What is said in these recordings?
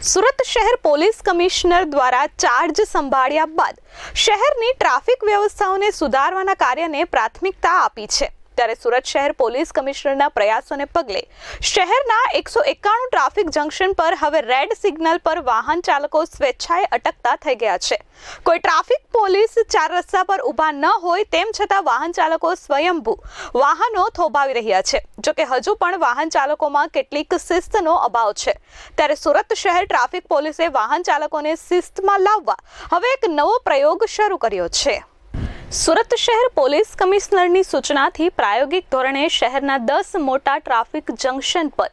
સુરત શહેર police commissioner દ્વારા charge સંભાળ્યા બાદ શહેરની ટ્રાફિક વ્યવસ્થાઓને સુધારવાના કાર્યને પ્રાથમિકતા આપી છે. ત્યારે સુરત શહેર પોલીસ કમિશનરના પ્રયાસોને પગલે શહેરના એકસો એકાણું ટ્રાફિક જંકશન પર હવે રેડ સિગ્નલ પર વાહન ચાલકો સ્વેચ્છાએ અટકતા થઈ ગયા છે. કોઈ ટ્રાફિક પોલીસ ચાર રસ્તા પર ઊભા ન હોય તેમ છતાં વાહન ચાલકો સ્વયંભૂ વાહનો થોભાવી રહ્યા છે. જોકે હજુ પણ વાહન ચાલકોમાં કેટલીક શિસ્તનો અભાવ છે. ત્યારે સુરત શહેર ટ્રાફિક પોલીસે વાહન ચાલકોને શિસ્તમાં લાવવા હવે એક નવો પ્રયોગ શરૂ કર્યો છે. સુરત શહેર પોલીસ કમિશનરની સૂચનાથી પ્રાયોગિક ધોરણે શહેરના દસ મોટા ટ્રાફિક જંકશન પર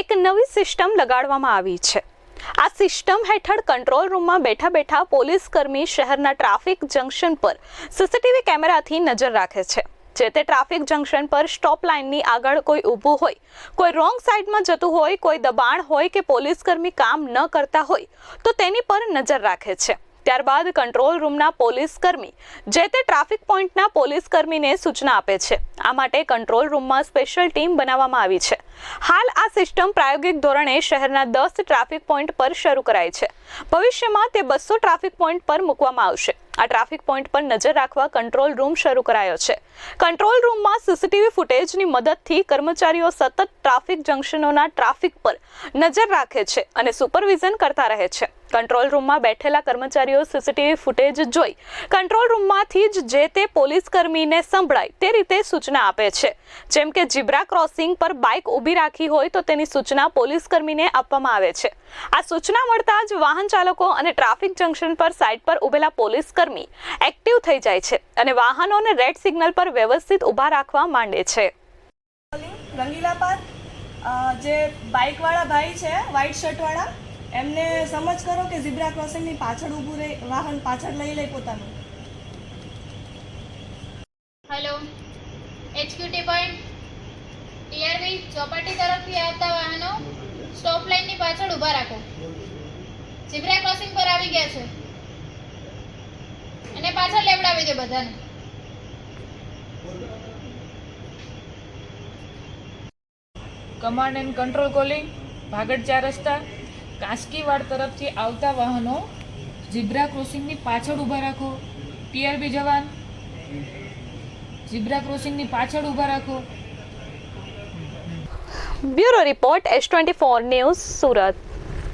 એક નવી સિસ્ટમ લગાડવામાં આવી છે. આ સિસ્ટમ હેઠળ કંટ્રોલ રૂમમાં બેઠા બેઠા પોલીસ કર્મી શહેરના ટ્રાફિક જંકશન પર સીસીટીવી કેમેરાથી નજર રાખે છે. જે તે ટ્રાફિક જંકશન પર સ્ટોપ લાઇનની આગળ કોઈ ઊભું હોય, કોઈ રોંગ સાઈડમાં જતું હોય, કોઈ દબાણ હોય કે પોલીસ કર્મી કામ ન કરતા હોય, તો તેની પર નજર રાખે છે. ત્યારબાદ કંટ્રોલ રૂમના પોલીસ કર્મી, જે તે ટ્રાફિક પોઈન્ટના પોલીસ કર્મીને સૂચના આપે છે. આ માટે કંટ્રોલ રૂમમાં સ્પેશિયલ ટીમ બનાવવામાં આવી છે. હાલ આ સિસ્ટમ પ્રાયોગિક ધોરણે શહેરના દસ ટ્રાફિક પોઈન્ટ પર શરૂ કરાઈ છે. ભવિષ્યમાં તે બસો ટ્રાફિક પોઈન્ટ પર મૂકવામાં આવશે. આ ટ્રાફિક પોઈન્ટ પર નજર રાખવા કંટ્રોલ રૂમ શરૂ કરાયો છે. કંટ્રોલ રૂમમાં સીસીટીવી ફૂટેજની મદદથી કર્મચારીઓ સતત ટ્રાફિક જંકશનોના ટ્રાફિક પર નજર રાખે છે અને સુપરવિઝન કરતા રહે છે. કંટ્રોલ રૂમમાં બેઠેલા કર્મચારીઓ સીસીટીવી ફૂટેજ જોઈ કંટ્રોલ રૂમમાંથી જ જે તે પોલીસ કર્મીને સંભળાય તે રીતે સૂચના આપે છે. જેમ કે જીબ્રા ક્રોસિંગ પર બાઇક ઊભી રાખી હોય તો તેની સૂચના પોલીસ કર્મીને આપવામાં આવે છે. આ સૂચના મળતા જ વાહન ચાલકો અને ટ્રાફિક જંકશન પર સાઇડ પર ઊભેલા પોલીસ કર્મી એક્ટિવ થઈ જાય છે અને વાહનોને રેડ સિગ્નલ પર વ્યવસ્થિત ઊભા રાખવા માંડે છે. રંગીલા પાર્ક જે બાઇકવાળા ભાઈ છે વ્હાઇટ શર્ટવાળા એમને સમજ કરો કે ઝીબ્રા ક્રોસિંગની પાછળ ઊભું રહે વાહન પાછળ લઈ લે પોતાનું. Hello HQT point TRV Chowpatty તરફથી આવતા વાહનો સ્ટોપ લાઇનની પાછળ ઊભા રાખો. ઝીબ્રા ક્રોસિંગ પર આવી ગયા છે. અને પાછળ લેવડાવી દે બધાને. કમાન્ડ એન્ડ કંટ્રોલ કોલિંગ ભાગડ ચાર રસ્તા કાસ્કીવાડ તરફથી આવતા વાહનો ઝીબ્રા ક્રોસિંગની પાછળ ઊભા રાખો. ટીઆરબી જવાન, ઝીબ્રા ક્રોસિંગની પાછળ ઊભા રાખો. Bureau report S twenty four news Surat.